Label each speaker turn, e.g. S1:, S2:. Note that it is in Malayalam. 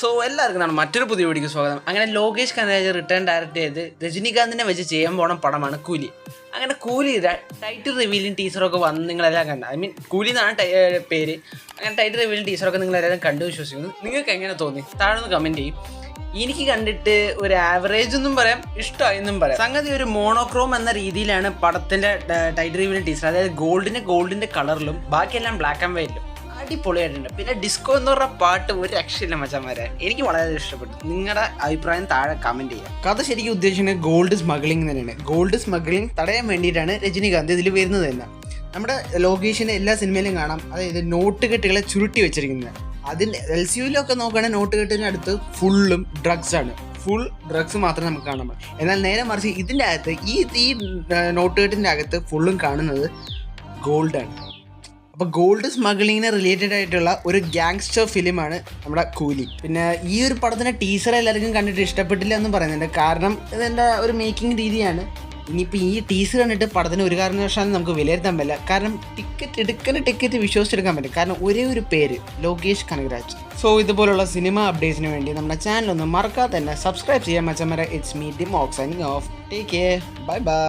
S1: സോ എല്ലാവർക്കും ആണ് മറ്റൊരു പുതിയ വീഡിയോക്ക് സ്വാഗതം. അങ്ങനെ ലോകേഷ് കനരാജ് റിട്ടേൺ ഡയറക്റ്റ് ചെയ്ത് രജനീകാന്തിനെ വെച്ച് ചെയ്യാൻ പോണ പടമാണ് കൂലി. അങ്ങനെ കൂലി ടൈറ്റിൽ റിവീലിംഗ് ടീച്ചറൊക്കെ വന്ന് നിങ്ങളെല്ലാം കണ്ട. ഐ മീൻ കൂലി എന്നാണ് പേര്. അങ്ങനെ ടൈറ്റിൽ റിവീലിംഗ് ടീച്ചറൊക്കെ നിങ്ങളെല്ലാം കണ്ടു വിശ്വസിക്കുന്നു. നിങ്ങൾക്ക് എങ്ങനെ തോന്നി? താഴെ ഒന്ന് കമന്റ് ചെയ്യും. എനിക്ക് കണ്ടിട്ട് ഒരു ആവറേജ് എന്നും പറയാം ഇഷ്ടമായി എന്നും പറയാം. സംഗതി ഒരു മോണോക്രോം എന്ന രീതിയിലാണ് പടത്തിന്റെ ടൈറ്റിൽ റിവീലിംഗ് ടീച്ചർ അതായത് ഗോൾഡിന് ഗോൾഡിന്റെ കളറിലും ബാക്കിയെല്ലാം ബ്ലാക്ക് ആൻഡ് വൈറ്റിലും അടിപൊളിയായിട്ടുണ്ട്. പിന്നെ ഡിസ്കോ എന്ന് പറഞ്ഞ പാട്ട് ഒരു രക്ഷയില്ല മച്ചന്മാരെ. എനിക്ക് വളരെ ഇഷ്ടപ്പെട്ടു. നിങ്ങളുടെ അഭിപ്രായം താഴെ കമന്റ് ചെയ്യാം. കഥ ശരിക്കും ഉദ്ദേശിക്കുന്നത് ഗോൾഡ് സ്മഗ്ലിംഗ് തന്നെയാണ്. ഗോൾഡ് സ്മഗ്ലിംഗ് തടയാൻ വേണ്ടിയിട്ടാണ് രജനീകാന്ത് ഇതിൽ വരുന്നത് തന്നെ നമ്മുടെ ലോകേഷിന്റെ എല്ലാ സിനിമയിലും കാണാം. അതായത് നോട്ട് കെട്ടുകളെ ചുരുട്ടി വെച്ചിരിക്കുന്നത്. അതിൽ എൽ സി യുയിലൊക്കെ നോക്കുകയാണെങ്കിൽ നോട്ട് കെട്ടിന് അടുത്ത് ഫുള്ളും ഡ്രഗ്സ് ആണ്. ഫുൾ ഡ്രഗ്സ് മാത്രമേ നമുക്ക് കാണാൻ പറ്റൂ. എന്നാൽ നേരെ മറിച്ച് ഇതിന്റെ അകത്ത് ഈ ഈ നോട്ട് കെട്ടിന്റെ അകത്ത് ഫുള്ളും കാണുന്നത് ഗോൾഡാണ് അപ്പോൾ ഗോൾഡ് സ്മഗ്ലിങ്ങിന് റിലേറ്റഡ് ആയിട്ടുള്ള ഒരു ഗാങ്സ്റ്റർ ഫിലിമാണ് നമ്മുടെ കൂലി. പിന്നെ ഈ ഒരു പടത്തിന്റെ ടീസർ എല്ലാവർക്കും കണ്ടിട്ട് ഇഷ്ടപ്പെട്ടില്ല എന്ന് പറയുന്നുണ്ട്. കാരണം ഇതെന്റെ ഒരു മേക്കിംഗ് രീതിയാണ്. ഇനിയിപ്പോൾ ഈ ടീസർ കണ്ടിട്ട് പടത്തിന് ഒരു കാരണവശാലും നമുക്ക് വിലയിരുത്താൻ പറ്റില്ല. കാരണം ടിക്കറ്റ് എടുക്കുന്ന ടിക്കറ്റ് വിശ്വസിച്ചെടുക്കാൻ പറ്റും കാരണം ഒരേ ഒരു പേര് ലോകേഷ് കനകരാജ്. സോ ഇതുപോലുള്ള സിനിമ അപ്ഡേറ്റ്സിന് വേണ്ടി നമ്മുടെ ചാനൽ ഒന്ന് മറക്കാതെ തന്നെ സബ്സ്ക്രൈബ് ചെയ്യാൻ മച്ചമര it's me Dimox signing off take care bye bye